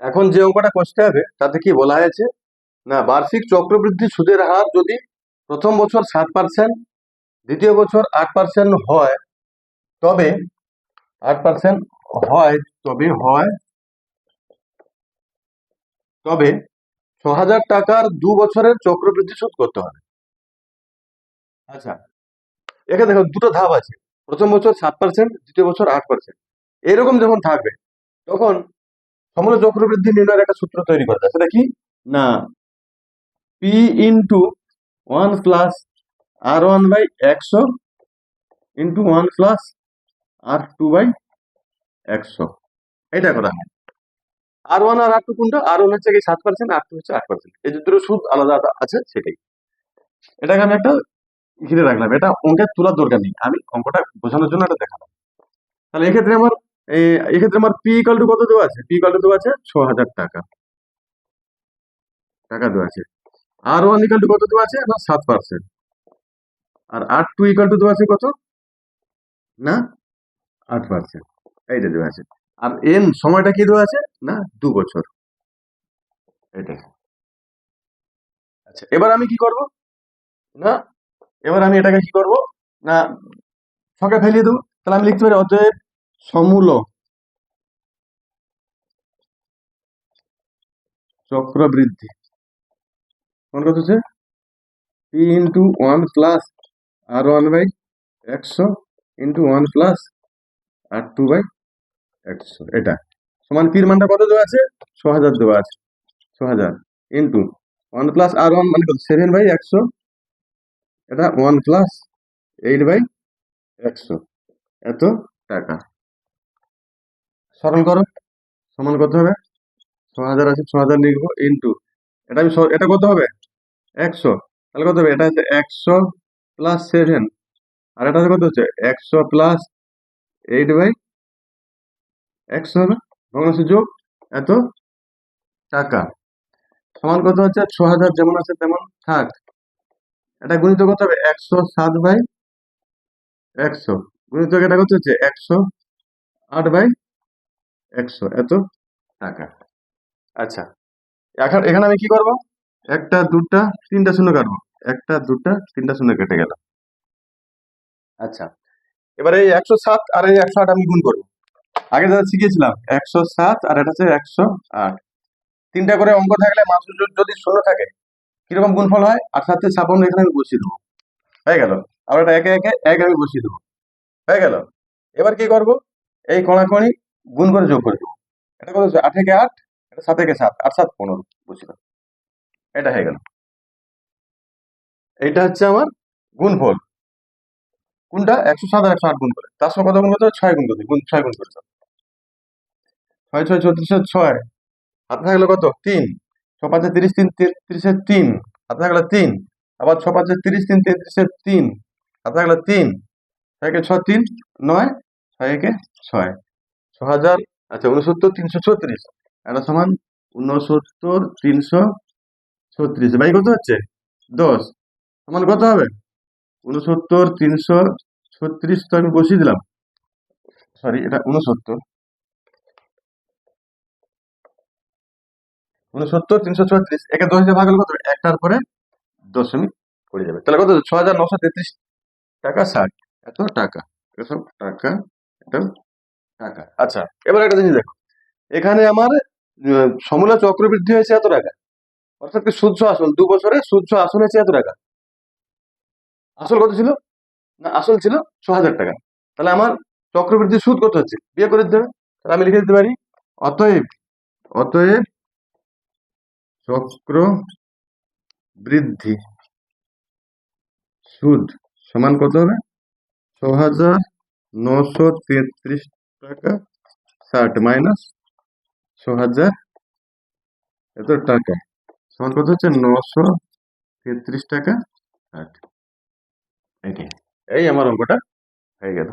এখন যে অঙ্কটা কষতে হবে, তাতে কি বলা হয়েছে? না, বার্ষিক চক্রবৃদ্ধি সুদের হার যদি প্রথম বছর সাত পার্সেন্ট দ্বিতীয় বছর আট পার্সেন্ট হয়, তবে আট পার্সেন্ট হয়, তবে হয়, তবে ছ হাজার টাকার দু বছরের চক্রবৃদ্ধি সুদ করতে হবে। আচ্ছা এখানে দেখো দুটো ধাপ আছে। প্রথম বছর সাত পার্সেন্ট দ্বিতীয় বছর আট পার্সেন্ট এরকম যখন থাকবে, তখন সমগ্র চক্রবৃদ্ধি নির্ণয়ের একটা সূত্র তৈরি করা যায়। সেটা কি? না। P into one plus R one by একশো into one plus R two by একশো। এটা করা হয়। আর ওয়ান আর আর টু কোনটা? আর ওয়ান হচ্ছে সাত পার্সেন্ট আর টু হচ্ছে আট পার্সেন্ট এই যে দুটো সুদ আলাদা আছে সেটাই। এটাকে আমি একটা ঘিরে রাখলাম। এটা অঙ্কের তোলার দরকার নেই। আমি অঙ্কটা বোঝানোর জন্য এটা দেখালাম। তাহলে এক্ষেত্রে আমার এক্ষেত্রে আমার পি ইকাল টু কত দেওয়া আছে? পি ইকাল টু দেওয়া আছে ছ হাজার টাকা। টাকা দেওয়া আছে। আর ওয়ান ইকাল কত দেওয়া আছে? না, সাত পার্সেন্ট আর আর টু ইকাল দেওয়া আছে কত? না, আট পার্সেন্ট এইটা দেওয়া আছে। আর এন সময়টা কি দেওয়া আছে? না দু বছর এটাই আচ্ছা এবার আমি কি করব? না, এবার আমি এটাকে কি করব? না ছকে ফেলিয়ে দেবো। তাহলে আমি লিখতে পারি অতএব সমূল চক্রবৃদ্ধি। কত হচ্ছে? P into one plus R one by একশো into one plus R two by একশো এটা। সমান পির মানটা কত দেওয়া আছে? ছ হাজার দেওয়া আছে। ছ হাজার। Into one plus R one মানে সেভেন বাই একশো এটা ওয়ান প্লাস এইট বাই একশো এত টাকা। সরল করো। সমান করতে হবে। ছ হাজার আছে, ছ হাজার লিখব ইন্টু এটা আমি এটা কত হবে? একশো। তাহলে কত হবে, এটা হচ্ছে একশো প্লাস সেভেন আর এটা হচ্ছে কত হচ্ছে? একশো প্লাস এইট বাই একশো হবে। ভগ্নাংশ যোগ এত টাকা। সমান কত হচ্ছে? ছ হাজার যেমন আছে তেমন থাক। এটা গুণিত কত হবে একশো সাত বাই একশো। গুণিত এটা কত হচ্ছে একশো আট বাই একশো এত টাকা। আচ্ছা এখন, এখানে আমি কি করব? একটা, দুটা, তিনটা শূন্য কাটবো। একটা, দুটা, তিনটা শূন্য কেটে গেল। আচ্ছা এবারে এই একশো সাত আর এই একশো আট আমি গুণ করব। আগে যা শিখেছিলাম একশো সাত আর এটা হচ্ছে একশো আট। তিনটা করে অঙ্ক থাকলে মাত্র যদি শূন্য থাকে, কীরকম গুণফল হয়? আর সাথে ছাপান্ন এখানে আমি বসিয়ে দেবো। হয়ে গেল। আবার এটা একে একে, এক আমি বসিয়ে দেবো। হয়ে গেল। এবার কি করব? এই কণাকণি গুণ করে যোগ করে দেবো। এটা কত হচ্ছে আট থেকে আট, এটা সাত থেকে সাত, আট সাত পনেরো দেবো এটা হয়ে গেল। এইটা হচ্ছে আমার গুণফল। কোনটা? একশো সাত আর একশো আট গুণ করে। তার সঙ্গে কত গুণ করতে? ছয় গুণ করতে গুণ, ছয় গুণ হবে। ছয় ছয় চৌত্রিশের ছয়। হাতে থাকল কত? তিন। ছ পাঁচে তিরিশ, তিন তিরিশে তিন। হাতে থাকল তিন। আবার ছ পাঁচে তিরিশ, তিন তেত্রিশের তিন। হাতে থাকল তিন। ছয় একে ছ, তিন, নয়। ছয় একে ছয়। ছ হাজার আচ্ছা উনসত্তর, তিনশো ছত্রিশ। এটা সমান উনসত্তর, তিনশো ছত্রিশ। ভাই, কত হচ্ছে? দশ। সমান কত হবে? উনসত্তর, তিনশো ছত্রিশ তো আমি বসিয়ে দিলাম। সরি এটা উনসত্তর। উনসত্তর, তিনশো ছত্রিশ। একে দশ দিয়ে ভাগ হলে কত? একটার পরে দশমিক পড়ে যাবে। তাহলে কত ছ হাজার নশো তেত্রিশ টাকা ষাট। এত টাকা। এত টাকা। এত টাকা। আচ্ছা এবার একটা জিনিস দেখো। এখানে আমার সমূলা চক্রবৃদ্ধি হয়েছে এত টাকা। অর্থাৎ কি সুদ আসল? দু বছরে সুদ আসল হয়েছে এত টাকা। আসল কত ছিল? না, আসল ছিল ছ হাজার টাকা। তাহলে আমার চক্রবৃদ্ধি সুদ কত হচ্ছে? বিয়ে করে দিতে হবে। তাহলে আমি লিখে দিতে পারি, অতএব অতএব চক্র বৃদ্ধি সুদ সমান কত হবে? ছ হাজার নশো তেত্রিশ টাকা, ষাট মাইনাস ছ হাজার এত টাকা। সমান কত হচ্ছে নশো তেত্রিশ টাকা ষাট। এই আমার অঙ্কটা হয়ে গেল।